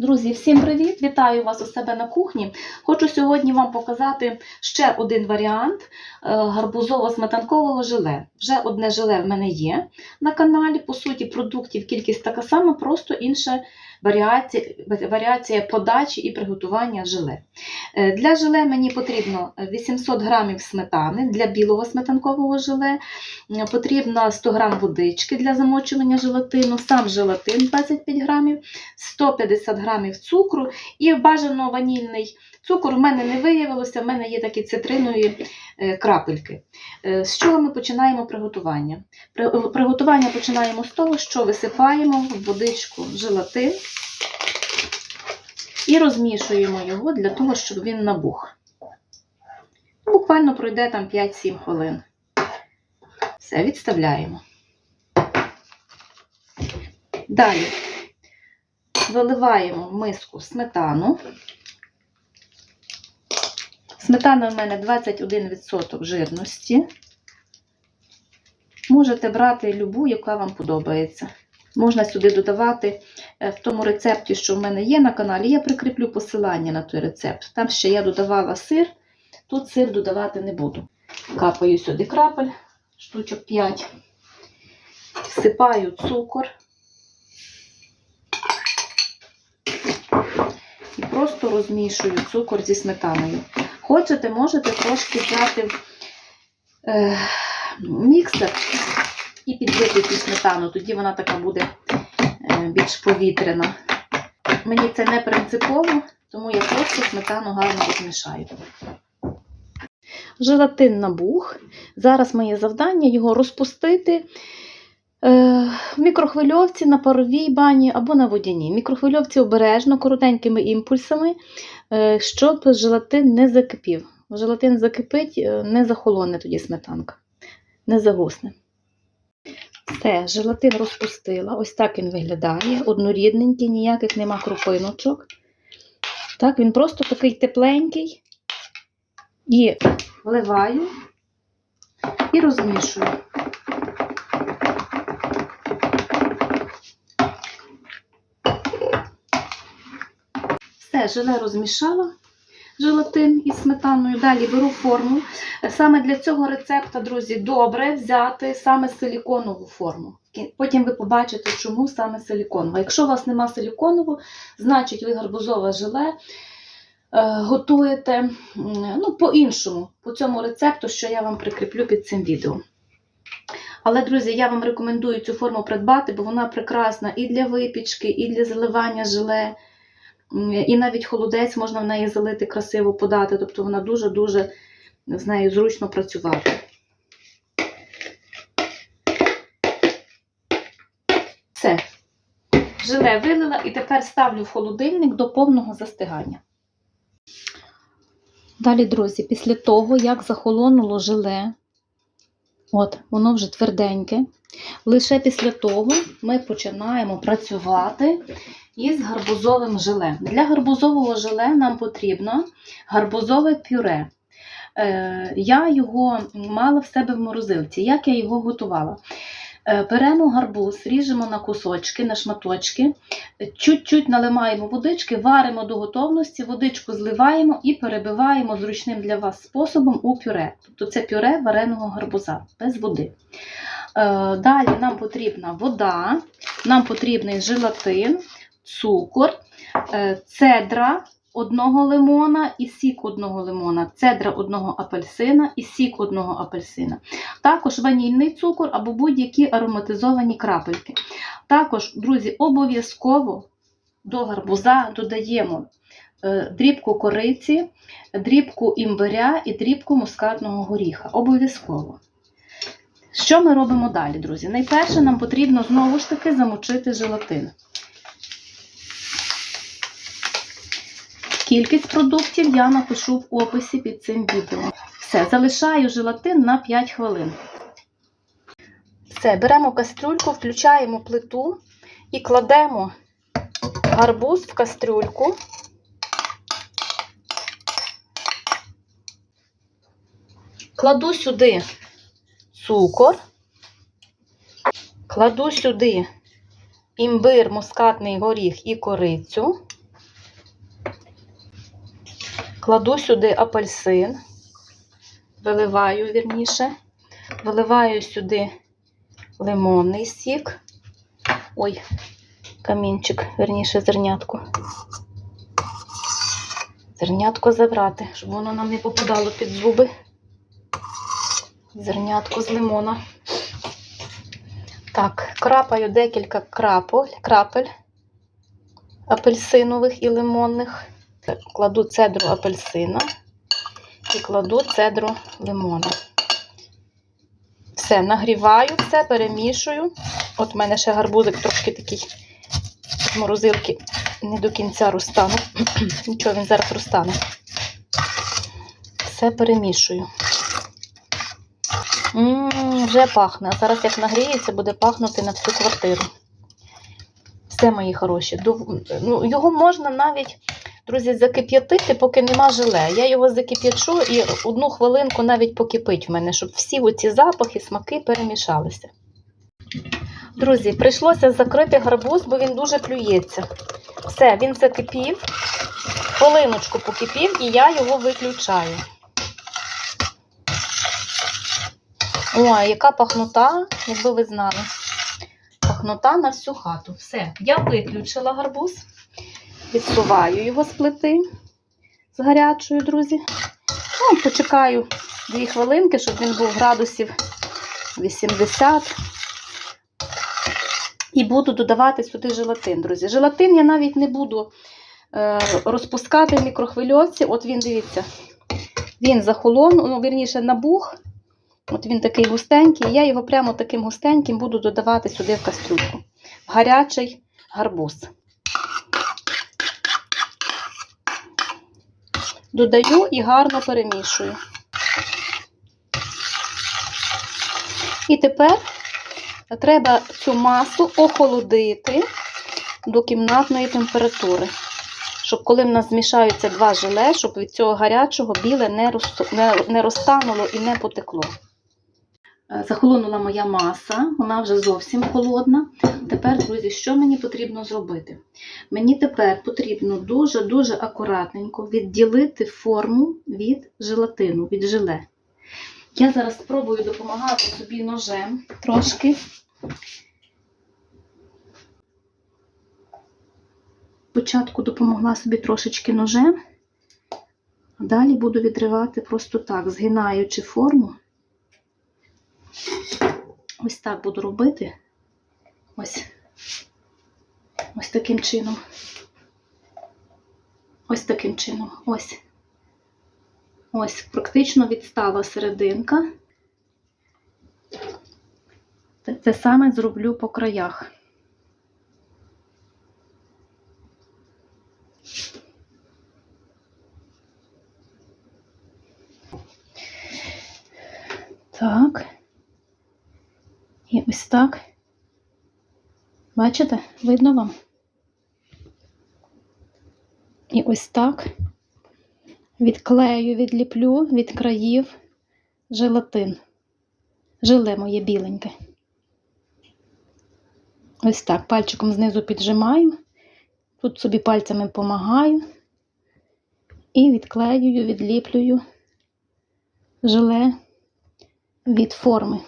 Друзі, всім привіт! Вітаю вас у себе на кухні. Хочу сьогодні вам показати ще один варіант е, гарбузово-сметанкового желе. Вже одне желе в мене є на каналі. По суті, продуктів кількість така сама, просто інша варіація, варіація подачі і приготування желе. Е, Для желе мені потрібно 800 грамів сметани, для білого сметанкового желе е, потрібно 100 грам водички для замочування желатину, сам желатин 25 грамів, 150 грамів цукру і бажано ванільний цукор. У мене не виявилося, в мене є такі цитринові е, крапельки. Е, З чого ми починаємо приготування? Приготування починаємо з того, що висипаємо в водичку желатин і розмішуємо його для того, щоб він набух. Буквально пройде там 5-7 хвилин. Все, відставляємо. Далі виливаємо в миску сметану. Сметана в мене 21% жирності. Можете брати любу, яка вам подобається. Можна сюди додавати е, в тому рецепті, що в мене є на каналі, я прикріплю посилання на той рецепт. Там ще я додавала сир, тут сир додавати не буду. Капаю сюди крапель, штучок 5. Всипаю цукор. І просто розмішую цукор зі сметаною. Хочете, можете трошки взяти е, міксер і підбити цю сметану, тоді вона така буде е, більш повітряна. Мені це не принципово, тому я просто сметану гарно розмішаю. Желатин набух. Зараз моє завдання його розпустити в мікрохвильовці на паровій бані або на водяній. Мікрохвильовці обережно, коротенькими імпульсами, е, щоб желатин не закипів. Желатин закипить, е, не захолоне тоді сметанка, не загусне. Все, желатин розпустила. Ось так він виглядає. Однорідненький, ніяких нема крупиночок. Так, він просто такий тепленький. І вливаю і розмішую. Все, желе розмішала желатин із сметаною. Далі беру форму. Саме для цього рецепта, друзі, добре взяти саме силіконову форму. Потім ви побачите, чому саме силіконова. Якщо у вас нема силіконову, значить ви гарбузове желе е, готуєте ну, по-іншому, по цьому рецепту, що я вам прикріплю під цим відео. Але, друзі, я вам рекомендую цю форму придбати, бо вона прекрасна і для випічки, і для заливання желе. І навіть холодець можна в неї залити, красиво подати. Тобто вона дуже-дуже з нею зручно працювати. Все. Желе вилила і тепер ставлю в холодильник до повного застигання. Далі, друзі, після того, як захолонуло желе, от, воно вже тверденьке, лише після того ми починаємо працювати із гарбузовим желе. Для гарбузового желе нам потрібно гарбузове пюре. Е, Я його мала в себе в морозилці. Як я його готувала? Е, Беремо гарбуз, ріжемо на кусочки, на шматочки, чуть-чуть наливаємо водички, варимо до готовності, водичку зливаємо і перебиваємо зручним для вас способом у пюре. Тобто це пюре вареного гарбуза без води. Е, Далі нам потрібна вода, нам потрібний желатин, цукор, е, цедра одного лимона і сік одного лимона, цедра одного апельсина і сік одного апельсина. Також ванільний цукор або будь-які ароматизовані крапельки. Також, друзі, обов'язково до гарбуза додаємо е, дрібку кориці, дрібку імбиря і дрібку мускатного горіха. Обов'язково. Що ми робимо далі, друзі? Найперше нам потрібно знову ж таки замочити желатин. Кількість продуктів я напишу в описі під цим відео. Все, залишаю желатин на 5 хвилин. Все, беремо кастрюльку, включаємо плиту і кладемо гарбуз в кастрюльку. Кладу сюди цукор, кладу сюди імбир, мускатний горіх і корицю. Кладу сюди апельсин, виливаю вірніше, виливаю сюди лимонний сік. Ой, камінчик, вірніше, зернятко. Зернятко забрати, щоб воно нам не попадало під зуби. Зернятко з лимона. Так, крапаю декілька крапель, крапель апельсинових і лимонних. Кладу цедру апельсина і кладу цедру лимона. Все, нагріваю все, перемішую. От в мене ще гарбузик трошки такий з морозилки не до кінця розтану. Нічого, він зараз розтане. Все перемішую. М, вже пахне. А зараз як нагріється, буде пахнути на всю квартиру. Все, мої хороші. Ну, його можна навіть, друзі, закип'ятити, поки нема желе. Я його закип'ячу і одну хвилинку навіть покипить в мене, щоб всі оці запахи, смаки перемішалися. Друзі, прийшлося закрити гарбуз, бо він дуже клюється. Все, він закипів, хвилиночку покипів, і я його виключаю. Ой, яка пахнота, якби ви знали. Пахнота на всю хату. Все, я виключила гарбуз, відсуваю його з плити з гарячою, друзі. Ну, почекаю 2 хвилинки, щоб він був градусів 80. І буду додавати сюди желатин, друзі. Желатин я навіть не буду е, розпускати в мікрохвильовці. От він, дивіться, він захолонув, ну, вірніше, набух. От він такий густенький. Я його прямо таким густеньким буду додавати сюди в кастрюльку. Гарячий гарбуз. Додаю і гарно перемішую. І тепер треба цю масу охолодити до кімнатної температури. Щоб коли в нас змішаються два желе, щоб від цього гарячого біле не, розтануло і не потекло. Е, Захолонула моя маса, вона вже зовсім холодна. Тепер, друзі, що мені потрібно зробити? Мені тепер потрібно дуже-дуже акуратненько відділити форму від желатину, від желе. Я зараз спробую допомагати собі ножем трошки. Спочатку допомогла собі трошечки ножем, а далі буду відривати просто так, згинаючи форму. Ось так буду робити. Ось. Ось таким чином. Ось таким чином. Ось. Ось, практично відстала серединка. Те саме зроблю по краях. Так. Так. Бачите? Видно вам? І ось так відклею, відліплю від країв желатин. Желе моє біленьке. Ось так. Пальчиком знизу піджимаю. Тут собі пальцями допомагаю. І відклеюю, відліплюю желе від форми.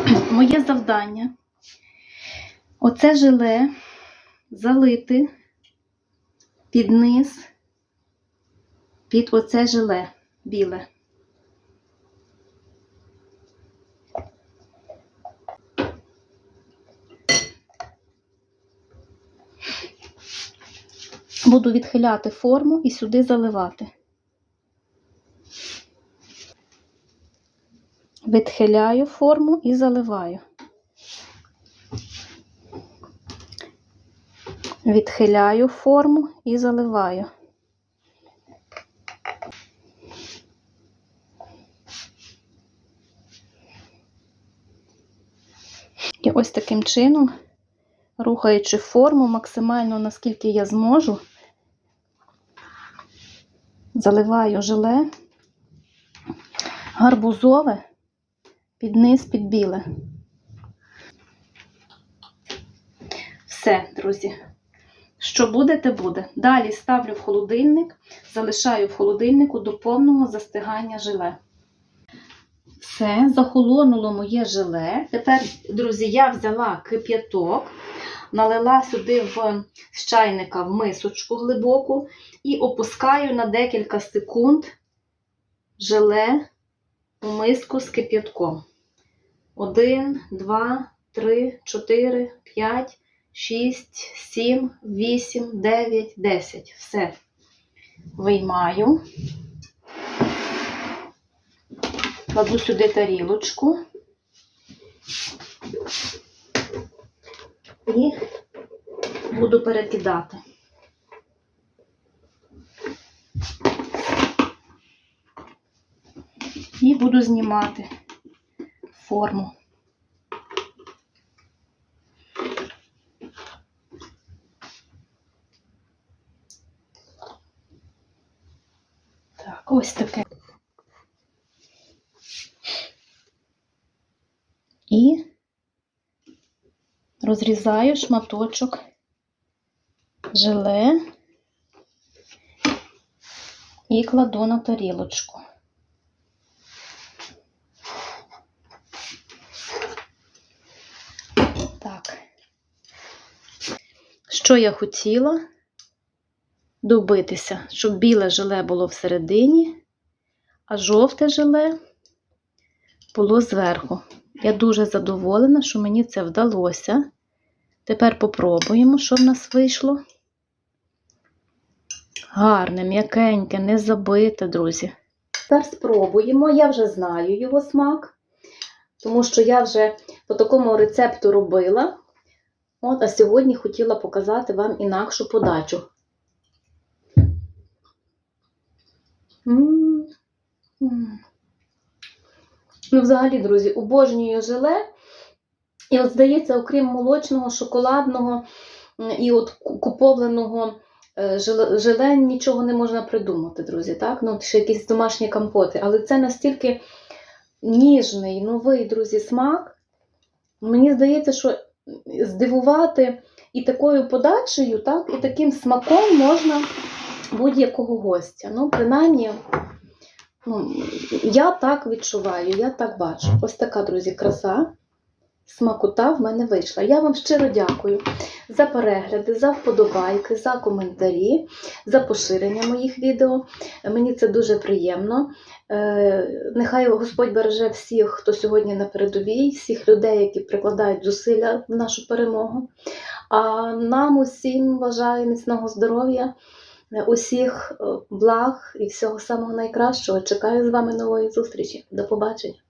Моє завдання оце желе залити під низ, під оце желе біле. Буду відхиляти форму і сюди заливати. Відхиляю форму і заливаю. Відхиляю форму і заливаю. І ось таким чином, рухаючи форму максимально наскільки я зможу, заливаю желе гарбузове під низ, під біле. Все, друзі. Що буде, те буде. Далі ставлю в холодильник, залишаю в холодильнику до повного застигання желе. Все, захолонуло моє желе. Тепер, друзі, я взяла кип'яток, налила сюди в чайника в мисочку глибоку і опускаю на декілька секунд желе у миску з кип'ятком. Один, два, три, чотири, п'ять, шість, сім, вісім, дев'ять, десять. Все. Виймаю. Кладу сюди тарілочку. І буду перекидати. І буду знімати форму. Так, ось таке. І розрізаю шматочок желе і кладу на тарілочку. Так. Що я хотіла? Добитися, щоб біле желе було всередині, а жовте желе було зверху. Я дуже задоволена, що мені це вдалося. Тепер попробуємо, що в нас вийшло. Гарне, м'якеньке, не забите, друзі. Тепер спробуємо. Я вже знаю його смак, тому що я вже по такому рецепту робила. От, а сьогодні хотіла показати вам інакшу подачу. Ну, взагалі, друзі, обожнюю желе. І от, здається, окрім молочного, шоколадного і от ку- купованого е, желе нічого не можна придумати, друзі. Так? Ну, ще якісь домашні компоти. Але це настільки ніжний, новий, друзі, смак. Мені здається, що здивувати і такою подачею, так, і таким смаком можна будь-якого гостя. Ну, принаймні, ну, я так відчуваю, я так бачу. Ось така, друзі, краса. Смакота в мене вийшла. Я вам щиро дякую за перегляди, за вподобайки, за коментарі, за поширення моїх відео. Мені це дуже приємно. Е, Нехай Господь береже всіх, хто сьогодні на передовій, всіх людей, які прикладають зусилля в нашу перемогу. А нам усім бажаю міцного здоров'я, усіх е, благ і всього самого найкращого. Чекаю з вами нової зустрічі. До побачення!